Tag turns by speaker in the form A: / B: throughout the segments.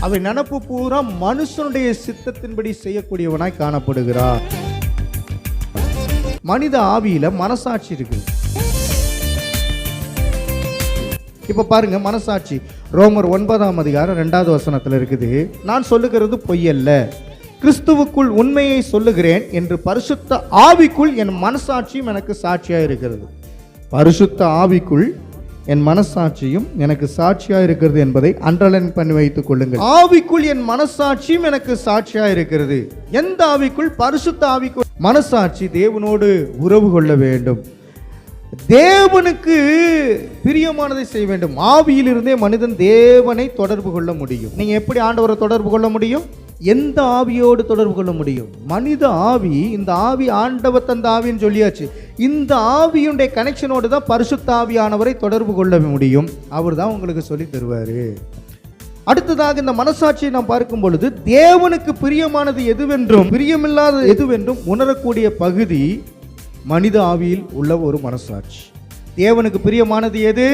A: அவன் நினப்பு பூரா மனுஷனுடைய சித்தத்தின்படி செய்யக்கூடியவனாய் காணப்படுகிறார். மனித ஆவியில மனசாட்சி இருக்கு இப்ப பாருங்க மனசாட்சி. ரோமர் ஒன்பதாம் அதிகாரம் ரெண்டாவது வசனத்தில் இருக்குது நான் சொல்லுகிறது பொய்யல்ல. கிறிஸ்துவுக்குள் உண்மையை சொல்லுகிறேன் என்று பரிசுத்த ஆவிக்குள் என் மனசாட்சியும் எனக்கு சாட்சியாக இருக்கிறது பரிசுத்த ஆவிக்குள் என் மனசாட்சியும் எனக்கு சாட்சியா இருக்கிறது என்பதை அண்டர்லைன் பண்ணி வைத்துக் கொள்ளுங்கள். ஆவிக்குள் என் மனசாட்சியும் எனக்கு சாட்சியா இருக்கிறது. எந்த ஆவிக்குள்? பரிசுத்த ஆவிக்குள். மனசாட்சி தேவனோடு உறவு கொள்ள வேண்டும். தேவனுக்கு பிரியமானதை செய்ய வேண்டும். ஆவியிலிருந்தே மனிதன் தேவனை தொடர்பு கொள்ள முடியும். நீங்க எப்படி ஆண்டவரை தொடர்பு கொள்ள முடியும்? எந்த ஆவியோடு தொடர்பு கொள்ள முடியும்? மனித ஆவி இந்த ஆவி ஆண்டவர் தந்த ஆவின்னு சொல்லியாச்சு. இந்த ஆவியுடைய கனெக்ஷனோடு தான் பரிசுத்த ஆவியானவரை தொடர்பு கொள்ள முடியும். அவர் தான் உங்களுக்கு சொல்லி தருவார். அடுத்ததாக இந்த மனசாட்சியை நாம் பார்க்கும் பொழுது தேவனுக்கு பிரியமானது எதுவென்றும் பிரியமில்லாத எதுவென்றும் உணரக்கூடிய பகுதி மனித ஆவியில் உள்ள ஒரு மனசாட்சி. தேவனுக்கு பிரியமானது எது?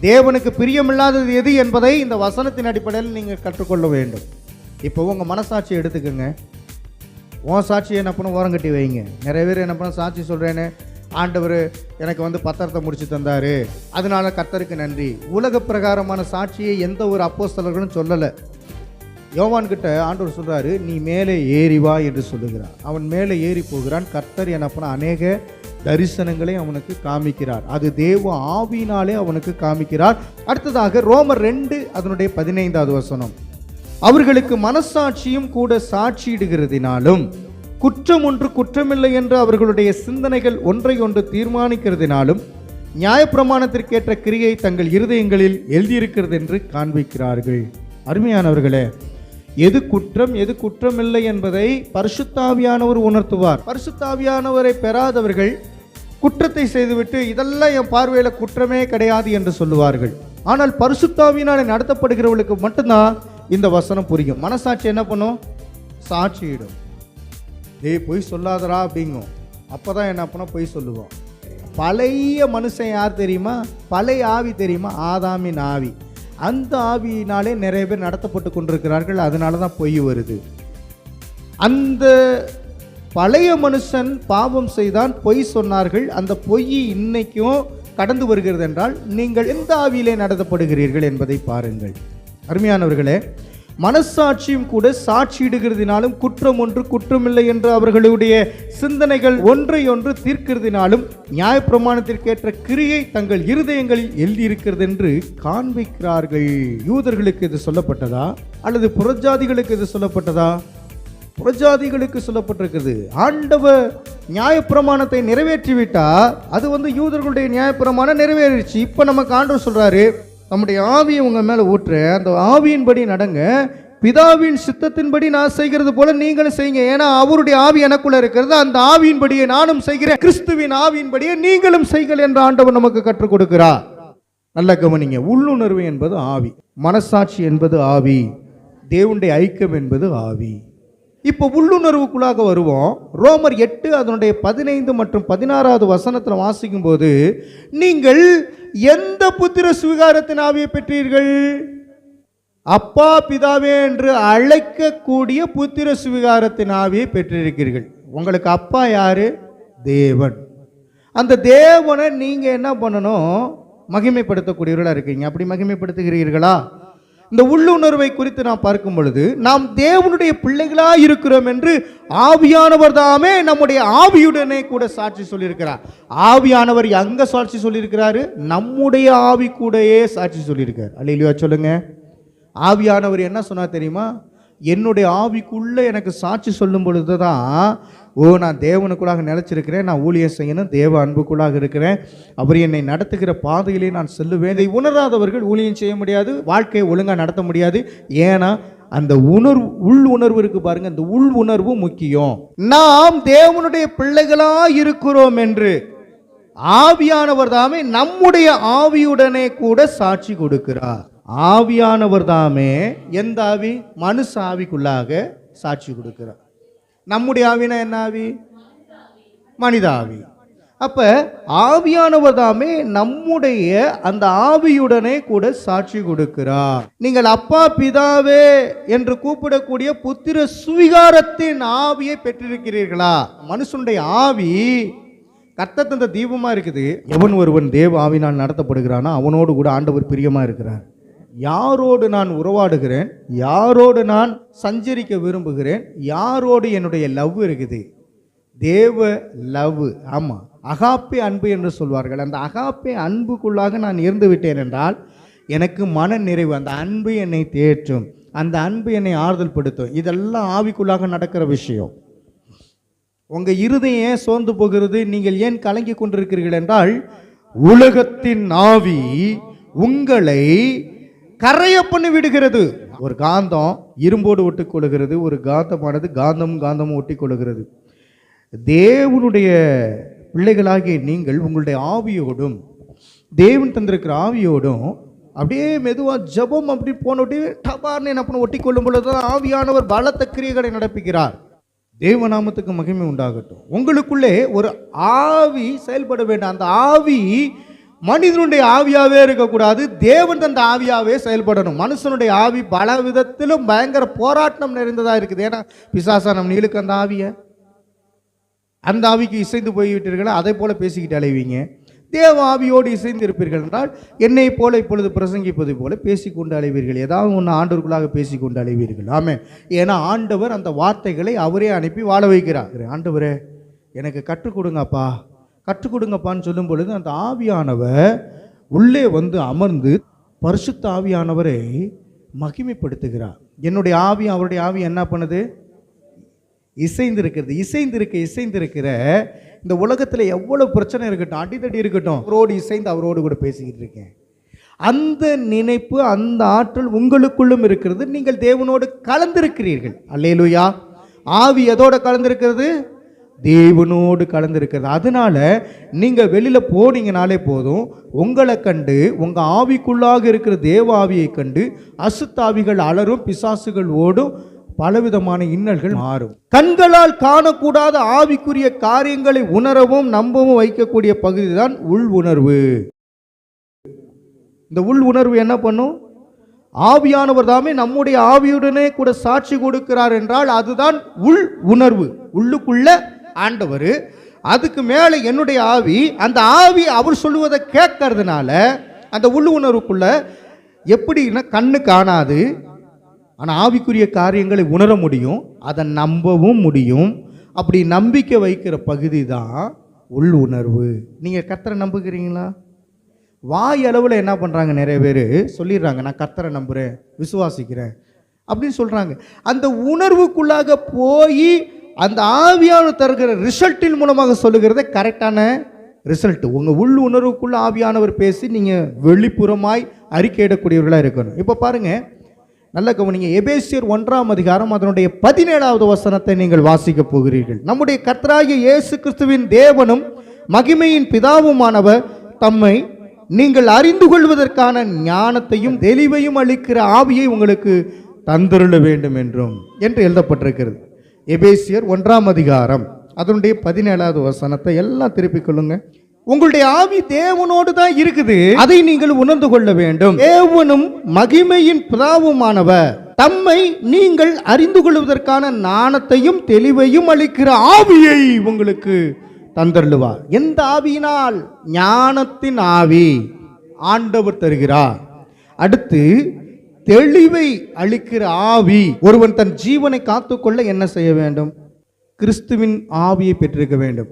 A: தேவனுக்கு பிரியமில்லாதது எது என்பதை இந்த வசனத்தின் அடிப்படையில் நீங்கள் கற்றுக்கொள்ள வேண்டும். இப்போ உங்கள் மனசாட்சியை எடுத்துக்கோங்க. உன் சாட்சியை என்ன பண்ண ஓரம் கட்டி வைங்க. நிறைய பேர் என்ன பண்ண? சாட்சி சொல்கிறேன்னு ஆண்டவர் எனக்கு வந்து பத்திரத்தை முடிச்சு தந்தார். அதனால கர்த்தருக்கு நன்றி. உலக பிரகாரமான சாட்சியை எந்த ஒரு அப்போஸ்தலர்களும் சொல்லலை. யோவான்கிட்ட ஆண்டவர் சொல்கிறாரு நீ மேலே ஏறி வா என்று சொல்லுகிறார். அவன் மேலே ஏறி போகிறான். கர்த்தர் என்ன பண்ண அநேக தரிசனங்களை அவனுக்கு காமிக்கிறார். அது தேவ ஆவினாலே அவனுக்கு காமிக்கிறார். அடுத்ததாக ரோமர் ரெண்டு அதனுடைய பதினைந்தாவது வசனம். அவர்களுக்கு மனசாட்சியும் கூட சாட்சியிடுகிறதினாலும் குற்றம் ஒன்று குற்றமில்லை என்று அவர்களுடைய சிந்தனைகள் ஒன்றை ஒன்று தீர்மானிக்கிறதினாலும் நியாயப்பிரமாணத்திற்கேற்ற கிரியை தங்கள் இருதயங்களில் எழுதியிருக்கிறது என்று காண்பிக்கிறார்கள். அருமையானவர்களே எது குற்றம் எது குற்றமில்லை என்பதை பரிசுத்தாவியானவர் உணர்த்துவார். பரிசுத்தாவியானவரை பெறாதவர்கள் குற்றத்தை செய்துவிட்டு இதெல்லாம் என் பார்வையில் குற்றமே கிடையாது என்று சொல்லுவார்கள். ஆனால் பரிசுத்தாவியினாலே நடத்தப்படுகிறவர்களுக்கு மட்டும்தான் இந்த வசனம் புரியும். மனசாட்சி என்ன பண்ணும்? சாட்சியிடும். டேய் பொய் சொல்லாதடா அப்படிங்கும். அப்போ தான் என்ன பண்ண பொய் சொல்லுவோம். பழைய மனுஷன் யார் தெரியுமா? பழைய ஆவி தெரியுமா? ஆதாமின் ஆவி. அந்த ஆவியினாலே நிறைய பேர் நடத்தப்பட்டு கொண்டிருக்கிறார்கள். அதனால தான் பொய் வருது. அந்த பழைய மனுஷன் பாவம் செய்தான் பொய் சொன்னார்கள். அந்த பொய் இன்னைக்கும் கடந்து வருகிறது என்றால் நீங்கள் எந்த ஆவியிலே நடத்தப்படுகிறீர்கள் என்பதை பாருங்கள். அருமையானவர்களே மனசாட்சியும் கூட சாட்சியிடுகிறதுனாலும் குற்றம் ஒன்று குற்றமில்லை என்று அவர்களுடைய சிந்தனைகள் ஒன்றை ஒன்று தீர்க்கிறதினாலும் நியாயப்பிரமாணத்திற்கேற்ற கிரியை தங்கள் இருதயங்களில் எழுதியிருக்கிறது என்று காண்பிக்கிறார்கள் யூதர்களுக்கு இது சொல்லப்பட்டதா? அல்லது புறஜாதிகளுக்கு இது சொல்லப்பட்டதா? புறஜாதிகளுக்கு சொல்லப்பட்டிருக்கிறது. ஆண்டவர் நியாயப்பிரமாணத்தை நிறைவேற்றிவிட்டா அது வந்து யூதர்களுடைய நியாயப்பிரமாணம் நிறைவேறிடுச்சு. இப்போ நமக்கு ஆண்டவர் சொல்கிறாரு நம்முடைய ஆவியை உங்கள் மேலே ஊற்று அந்த ஆவியின்படி நடங்க. பிதாவின் சித்தத்தின்படி நான் செய்கிறது போல நீங்களும் செய்யுங்க. ஏன்னா அவருடைய ஆவி எனக்குள்ள இருக்கிறது. அந்த ஆவியின்படியே நானும் செய்கிறேன். கிறிஸ்துவின் ஆவியின்படியே நீங்களும் செய்கள் என்ற ஆண்டவர் நமக்கு கற்றுக் கொடுக்கிறார். நல்ல கவனிங்க. உள்ளுணர்வு என்பது ஆவி. மனசாட்சி என்பது ஆவி. தேவனுடைய ஐக்கியம் என்பது ஆவி. இப்போ உள்ளுணர்வுக்குள்ளாக வருவோம். ரோமர் எட்டு அதனுடைய பதினைந்து மற்றும் பதினாறாவது வசனத்தில் வாசிக்கும் போது நீங்கள் எந்த புத்திர சுவிகாரத்தின் ஆவியை பெற்றீர்கள்? அப்பா பிதாவே என்று அழைக்கக்கூடிய புத்திர சுவிகாரத்தின் ஆவியை பெற்றிருக்கிறீர்கள். உங்களுக்கு அப்பா யாரு? தேவன். அந்த தேவனை நீங்கள் என்ன பண்ணணும்? மகிமைப்படுத்தக்கூடியவர்களாக இருக்கீங்க. அப்படி மகிமைப்படுத்துகிறீர்களா? இந்த உள்ளுணர்வை குறித்து நாம் பார்க்கும் பொழுது நாம் தேவனுடைய பிள்ளைகளாக இருக்கிறோம் என்று ஆவியானவர் தாமே நம்முடைய ஆவியுடனே கூட சாட்சி சொல்லியிருக்கிறார். ஆவியானவர் எங்கே சாட்சி சொல்லியிருக்கிறாரு? நம்முடைய ஆவி கூடயே சாட்சி சொல்லியிருக்கார். அல்லையா சொல்லுங்க. ஆவியானவர் என்ன சொன்னார் தெரியுமா? என்னுடைய ஆவிக்குள்ளே எனக்கு சாட்சி சொல்லும் பொழுது தான் ஓ நான் தேவனுக்குள்ளாக நிலைச்சிருக்கிறேன் நான் ஊழியம் செய்யணும் தேவ அன்புக்குள்ளாக இருக்கிறேன் அவர் என்னை நடத்துகிற பாதையிலே நான் செல்லுவேன். இதை உணராதவர்கள் ஊழியம் செய்ய முடியாது வாழ்க்கையை ஒழுங்காக நடத்த முடியாது. ஏன்னா அந்த உணர்வு உள் உணர்வு இருக்கு பாருங்க அந்த உள் உணர்வு முக்கியம். நாம் தேவனுடைய பிள்ளைகளா இருக்கிறோம் என்று ஆவியானவர் தாமே நம்முடைய ஆவியுடனே கூட சாட்சி கொடுக்கிறார். ஆவியானவர் தாமே எந்த ஆவி? மனுஷ ஆவிக்குள்ளாக சாட்சி கொடுக்கிறார். நம்முடைய ஆவினா என்ன ஆவி? மனித ஆவி. அப்போ ஆவியானவர் தாமே நம்முடைய அந்த ஆவியுடனே கூட சாட்சி கொடுக்கிறார். நீங்கள் அப்பா பிதாவே என்று கூப்பிடக்கூடிய புத்திர சுவிகாரத்தின் ஆவியை பெற்றிருக்கிறீர்களா? மனுஷனுடைய ஆவி கர்த்தர் தந்த இருக்குது. எவன் ஒருவன் தேவ ஆவினால் நடத்தப்படுகிறானோ அவனோடு கூட ஆண்டவர் பிரியமாக இருக்கிறார். யாரோடு நான் உறவாடுகிறேன்? யாரோடு நான் சஞ்சரிக்க விரும்புகிறேன்? யாரோடு என்னுடைய லவ் இருக்குது? தேவ லவ். ஆமாம் அகாப்பே அன்பு என்று சொல்வார்கள். அந்த அகாப்பே அன்புக்குள்ளாக நான் இருந்து விட்டேன் என்றால் எனக்கு மன நிறைவு அந்த அன்பு என்னை தேற்றும் அந்த அன்பு என்னை ஆறுதல் படுத்தும் இதெல்லாம் ஆவிக்குள்ளாக நடக்கிற விஷயம். உங்கள் இருதயம் ஏன் சோர்ந்து போகிறது. நீங்கள் ஏன் கலங்கி கொண்டிருக்கிறீர்கள் என்றால் உலகத்தின் ஆவி உங்களை கரைய பண்ணி விடுகிறது. ஒரு காந்தம் இரும்போடு ஒட்டிக் கொள்கிறது ஒரு காந்தமானது காந்தமும் காந்தமும் ஒட்டி கொள்கிறது தேவனுடைய பிள்ளைகளாகிய நீங்கள் உங்களுடைய ஆவியோடும் தேவன் தந்திருக்கிற ஆவியோடும் அப்படியே மெதுவாக ஜெபம் அப்படி போனோட்டி டபார்னு என்ன பண்ண ஒட்டி கொள்ளும் பொழுது தான் ஆவியானவர் பலத்த கிரியைகளை நடப்பிக்கிறார். தேவநாமத்துக்கு மகிமை உண்டாகட்டும். உங்களுக்குள்ளே ஒரு ஆவி செயல்பட வேண்டும். அந்த ஆவி மனிதனுடைய ஆவியாகவே இருக்கக்கூடாது தேவன் தந்த ஆவியாகவே செயல்படணும். மனுஷனுடைய ஆவி பல விதத்திலும் பயங்கர போராட்டம் நிறைந்ததாக இருக்குது. ஏன்னா பிசாசானம் நீளுக்கு அந்த ஆவியை. அந்த ஆவிக்கு இசைந்து போய்விட்டீர்களா? அதை போல் பேசிக்கிட்டு அலைவீங்க. தேவ ஆவியோடு இசைந்து இருப்பீர்கள் என்றால் என்னை போல இப்பொழுது பிரசங்கிப்பது போல பேசிக்கொண்டு அலைவீர்கள். ஏதாவது ஒன்று ஆண்டவர்களாக பேசிக்கொண்டு அலைவீர்கள். ஆமே ஏன்னா ஆண்டவர் அந்த வார்த்தைகளை அவரே அனுப்பி வாழ வைக்கிறார். ஆண்டவரே எனக்கு கற்றுக் கொடுங்கப்பா. கற்றுக் கொடுங்கப்பான்னு சொல்லும் பொழுது அந்த ஆவியானவர் உள்ளே வந்து அமர்ந்து பரிசுத்த ஆவியானவரை மகிமைப்படுத்துகிறார். என்னுடைய ஆவி அவருடைய ஆவி என்ன பண்ணுது? இசைந்திருக்கிறது. இசைந்திருக்க இசைந்திருக்கிற இந்த உலகத்தில் எவ்வளோ பிரச்சனை இருக்கட்டும் அடித்தடி இருக்கட்டும் அவரோடு இசைந்து அவரோடு கூட பேசிக்கிட்டு இருக்கேன். அந்த நினைப்பு அந்த ஆற்றல் உங்களுக்குள்ளும் இருக்கிறது. நீங்கள் தேவனோடு கலந்திருக்கிறீர்கள். அல்லேலுயா. ஆவி எதோட கலந்திருக்கிறது? தேவனோடு கலந்திருக்கிறது. அதனால் நீங்கள் வெளியில் போனீங்கனாலே போதும். உங்களை கண்டு உங்கள் ஆவிக்குள்ளாக இருக்கிற தேவ ஆவியை கண்டு அசுத்தாவிகள் அலரும் பிசாசுகள் ஓடும் பலவிதமான இன்னல்கள் மாறும். கண்களால் காணக்கூடாத ஆவிக்குரிய காரியங்களை உணரவும் நம்பவும் வைக்கக்கூடிய பகுதி தான் உள் உணர்வு. இந்த உள் உணர்வு என்ன பண்ணும்? ஆவியானவர் தாமே நம்முடைய ஆவியுடனே கூட சாட்சி கொடுக்கிறார் என்றால் அதுதான் உள் உணர்வு. உள்ளுக்குள்ள ஆண்டவர் அதுக்கு மேலே என்னுடைய ஆவி அந்த ஆவி அவர் சொல்லுவதை கேட்கறதுனால அந்த உள் உணர்வுக்குள்ள எப்படின்னா கண்ணு காணாது ஆனால் ஆவிக்குரிய காரியங்களை உணர முடியும் அதை நம்பவும் முடியும். அப்படி நம்பிக்கை வைக்கிற பகுதி தான் உள் உணர்வு நீங்கள் கத்தரை நம்புகிறீங்களா? வாய் அளவில் என்ன பண்ணுறாங்க நிறைய பேர்? சொல்லிடுறாங்க நான் கத்தரை நம்புகிறேன் விசுவாசிக்கிறேன். அப்படின்னு சொல்கிறாங்க அந்த உணர்வுக்குள்ளாக போய் அந்த ஆவியான தருகிற ரிசல்ட்டின் மூலமாக சொல்லுகிறதே கரெக்டான ரிசல்ட். உங்கள் உள் உணர்வுக்குள்ள ஆவியானவர் பேசி நீங்கள் வெளிப்புறமாய் அறிக்கையிடக்கூடியவர்களாக இருக்கணும். இப்போ பாருங்கள் நல்ல கவனிங்க. எபேசியர் ஒன்றாம் அதிகாரம் அதனுடைய பதினேழாவது வசனத்தை நீங்கள் வாசிக்க போகிறீர்கள். நம்முடைய கர்த்தராகிய இயேசு கிறிஸ்துவின் தேவனும் மகிமையின் பிதாவுமானவர் தம்மை நீங்கள் அறிந்து கொள்வதற்கான ஞானத்தையும் தெளிவையும் அளிக்கிற ஆவியை உங்களுக்கு தந்தருள வேண்டும் என்றும் என்று எழுதப்பட்டிருக்கிறது. எபேசியர் ஒன்றாம் அதிகாரம் அதனுடைய பதினேழாவது வசனத்தை எல்லாம் திருப்பிக் கொள்ளுங்க. உங்களுடைய ஆவி தேவனோடு தான் இருக்குது. அதை நீங்கள் உணர்ந்து கொள்ள வேண்டும். தேவனும் மகிமையின் பிதாவுமானவர். தம்மை நீங்கள் அறிந்து கொள்வதற்கான ஞானத்தையும் தெளிவையும் அளிக்கிற ஆவியை உங்களுக்கு தந்தருளுவார். எந்த ஆவியினால்? ஞானத்தின் ஆவி. ஆண்டவர் தருகிறார். அடுத்து தெளிவை அளிக்கிற ஆவி ஒருவன் தன் ஜீவனை காத்துக்கொள்ள என்ன செய்ய வேண்டும்? கிறிஸ்துவின் ஆவியை பெற்றிருக்க வேண்டும்.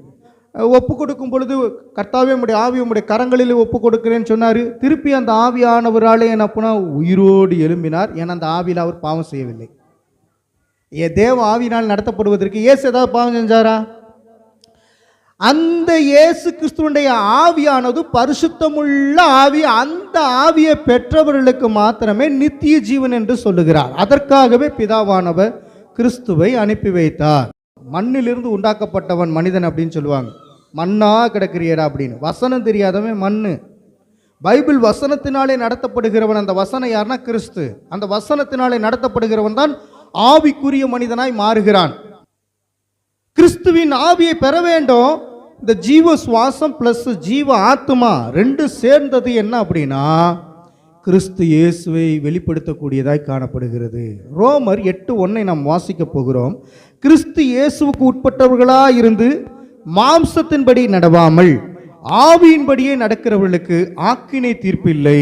A: ஒப்பு கொடுக்கும் பொழுது கர்த்தாவே உடைய ஆவி உடைய கரங்களில் ஒப்பு கொடுக்கிறேன்னு சொன்னார். திருப்பி அந்த ஆவியானவராலே என்ன பண்ணா உயிரோடு எழும்பினார். ஏன்னா அந்த ஆவியில் அவர் பாவம் செய்யவில்லை. ஏ தேவ ஆவினால் நடத்தப்படுவதற்கு இயேசு ஏதாவது பாவம் செஞ்சாரா? அந்த இயேசு கிறிஸ்துவனுடைய ஆவியானது பரிசுத்தமுள்ள ஆவி அந்த ஆவியை பெற்றவர்களுக்கு மாத்திரமே நித்திய ஜீவன் என்று சொல்லுகிறார். அதற்காகவே பிதாவானவர் கிறிஸ்துவை அனுப்பி வைத்தார். மண்ணிலிருந்து உண்டாக்கப்பட்டவன் மனிதன் அப்படின்னு சொல்லுவாங்க. மண்ணா கிடக்கிறியடா அப்படின்னு. வசனம் தெரியாதவன் மண் பைபிள் வசனத்தினாலே நடத்தப்படுகிறவன் அந்த வசனம் யாருன்னா கிறிஸ்து. அந்த வசனத்தினாலே நடத்தப்படுகிறவன் தான் ஆவிக்குரிய மனிதனாய் மாறுகிறான். கிறிஸ்துவின் ஆவியை பெற வேண்டும். இந்த ஜீவ சுவாசம் ப்ளஸ் ஜீவ ஆத்மா ரெண்டு சேர்ந்தது என்ன அப்படின்னா கிறிஸ்து இயேசுவை வெளிப்படுத்தக்கூடியதாய் காணப்படுகிறது. ரோமர் எட்டு ஒன்றை நாம் வாசிக்க போகிறோம். கிறிஸ்து இயேசுவுக்கு உட்பட்டவர்களாக இருந்து மாம்சத்தின்படி நடவாமல் ஆவியின்படியே நடக்கிறவர்களுக்கு ஆக்கினை தீர்ப்பில்லை.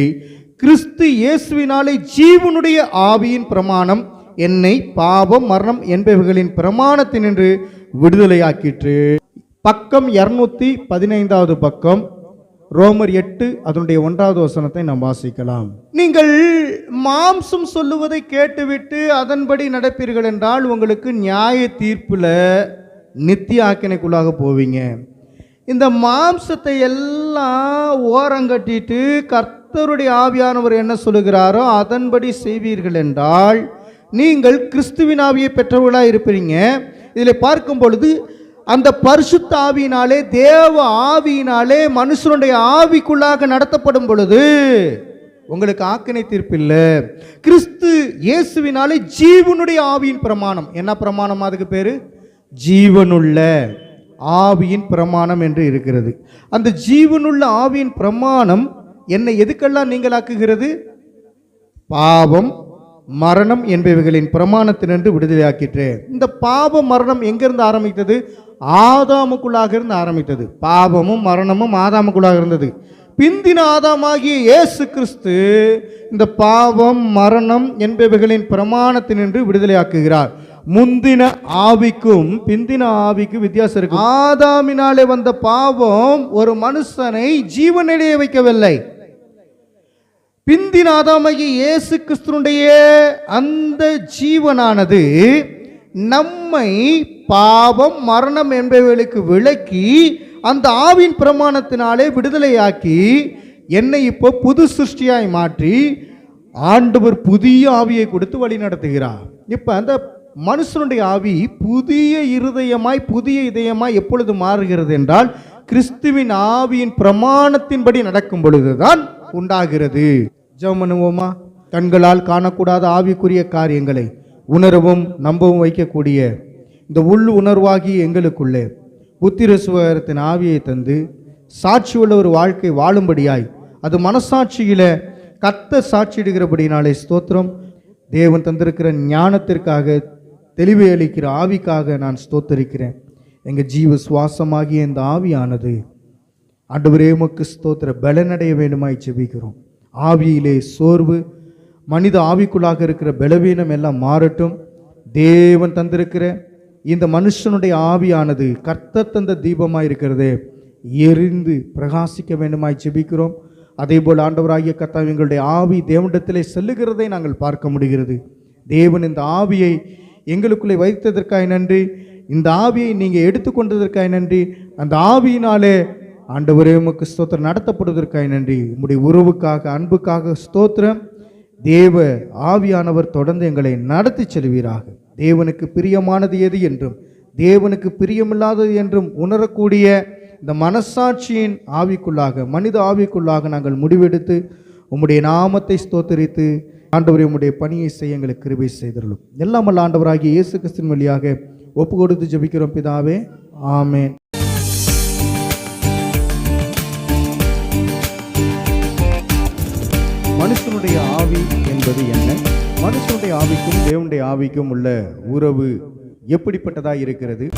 A: கிறிஸ்து இயேசுவினாலே ஜீவனுடைய ஆவியின் பிரமாணம் என்னை பாவம் மரணம் என்பவைகளின் பிரமாணத்தினின்று விடுதலையாக்கிற்று. பக்கம் இரநூத்தி பதினைந்தாவது பக்கம் ரோமர் எட்டு அதனுடைய ஒன்றாவது வசனத்தை நாம் வாசிக்கலாம். நீங்கள் மாம்சம் சொல்லுவதை கேட்டுவிட்டு அதன்படி நடப்பீர்கள் என்றால் உங்களுக்கு நியாய தீர்ப்பில் நித்திய ஆக்கினைக்குள்ளாக போவீங்க. இந்த மாம்சத்தை எல்லாம் ஓரங்கட்டிட்டு கர்த்தருடைய ஆவியானவர் என்ன சொல்லுகிறாரோ அதன்படி செய்வீர்கள் என்றால் நீங்கள் கிறிஸ்துவின் ஆவியை பெற்றவர்களாக இருப்பீங்க இதில் பார்க்கும் பொழுது அந்த பரிசுத்த ஆவியினாலே தேவ ஆவியினாலே மனுஷனுடைய ஆவிக்குள்ளாக நடத்தப்படும் பொழுது உங்களுக்கு ஆக்கினை தீர்ப்பில்லை கிறிஸ்து இயேசுவினாலே ஜீவனுடைய ஆவியின் பிரமாணம். என்ன பிரமாணம் அதுக்கு பேரு? ஜீவனுள்ள ஆவியின் பிரமாணம் என்று இருக்கிறது. அந்த ஜீவனுள்ள ஆவியின் பிரமாணம் என்னை எதுக்கெல்லாம் நீங்களாக்குகிறது? பாவம் மரணம் என்பவைகளின் பிரமாணத்தினின்று விடுதலையாக்கிற்று இந்த பாவம் மரணம் எங்கிருந்து ஆரம்பித்தது? ஆதாமுக்குள்ளாக இருந்து ஆரம்பித்தது. பாவமும் மரணமும் ஆதாமுக்குள்ளாக இருந்தது. பிந்தின ஆதாமாகிய இயேசு கிறிஸ்து இந்த பாவம் மரணம் என்பவைகளின் பிரமாணத்தினின்று விடுதலையாக்குகிறார். முந்தின ஆவிக்கும் பிந்தின ஆவிக்கும் வித்தியாசம் இருக்கு. ஆதாமினாலே வந்த பாவம் ஒரு மனுஷனை ஜீவனிலேயே வைக்கவில்லை. பிந்தின ஆதாமாகிய இயேசு கிறிஸ்துனுடைய அந்த ஜீவனானது நம்மை பாவம் மரணம் என்பவைகளுக்கு விளக்கி அந்த ஆவின் பிரமாணத்தினாலே விடுதலையாக்கி என்னை இப்போ புது சிருஷ்டியாய் மாற்றி ஆண்டவர் புதிய ஆவியை கொடுத்து வழி நடத்துகிறார். இப்போ அந்த மனுஷனுடைய ஆவி புதிய இருதயமாய் புதிய இதயமாய் எப்பொழுது மாறுகிறது என்றால் கிறிஸ்துவின் ஆவியின் பிரமாணத்தின்படி நடக்கும் பொழுதுதான் உண்டாகிறது. ஜெபம் பண்ணுவோமா? கண்களால் காணக்கூடாத ஆவிக்குரிய காரியங்களை. உணரவும் நம்பவும் வைக்கக்கூடிய இந்த உள் உணர்வாகி எங்களுக்குள்ளே புத்திரசுவரத்தின் ஆவியை தந்து சாட்சி உள்ள ஒரு வாழ்க்கை வாழும்படியாய் அது மனசாட்சியில் கத்த சாட்சியிடுகிறபடினாலே ஸ்தோத்திரம். தேவன் தந்திருக்கிற ஞானத்திற்காக தெளிவை அளிக்கிற ஆவிக்காக நான் ஸ்தோத்தரிக்கிறேன். எங்கள் ஜீவ சுவாசமாகிய இந்த ஆவியானது ஆண்டவரே உமக்கு ஸ்தோத்திர பலனடைய வேண்டுமாய் செபிக்கிறோம் ஆவியிலே சோர்வு மனித ஆவிக்குள்ளாக இருக்கிற பலவீனம் எல்லாம் மாறட்டும். தேவன் தந்திருக்கிற இந்த மனுஷனுடைய ஆவியானது கர்த்தர் தந்த தீபமாக இருக்கிறதே எரிந்து பிரகாசிக்க வேண்டுமாய் ஜெபிக்கிறோம். அதே போல் ஆண்டவராகிய கர்த்தா எங்களுடைய ஆவி தேவனிடத்திலே செல்லுகிறதை நாங்கள் பார்க்க முடிகிறது. தேவன் இந்த ஆவியை எங்களுக்குள்ளே வைத்ததற்காய் நன்றி. இந்த ஆவியை நீங்கள் எடுத்துக்கொண்டதற்காய் நன்றி. அந்த ஆவியினாலே ஆண்டவரே உமக்கு ஸ்தோத்திரம் நடத்தப்படுவதற்காய் நன்றி. உங்களுடைய உறவுக்காக அன்புக்காக ஸ்தோத்திரம். தேவ ஆவியானவர் தொடர்ந்து எங்களை நடத்தி செல்வீராக. தேவனுக்கு பிரியமானது எது என்றும் தேவனுக்கு பிரியமில்லாதது என்றும் உணரக்கூடிய இந்த மனசாட்சியின் ஆவிக்குள்ளாக மனித ஆவிக்குள்ளாக நாங்கள் முடிவெடுத்து உம்முடைய நாமத்தை ஸ்தோத்தரித்து ஆண்டவர் உம்முடைய பணியை செய்ய எங்களுக்கு கிருபை செய்தருளும். எல்லாம் ஆண்டவராகிய இயேசு கிறிஸ்தின் வழியாக ஒப்பு கொடுத்து ஜபிக்கிறோம் பிதாவே. ஆமேன். மனுஷனுடைய ஆவி என்பது என்ன? மனுஷனுடைய ஆவிக்கும் தேவனுடைய ஆவிக்கும் உள்ள உறவு எப்படிப்பட்டதாக இருக்கிறது?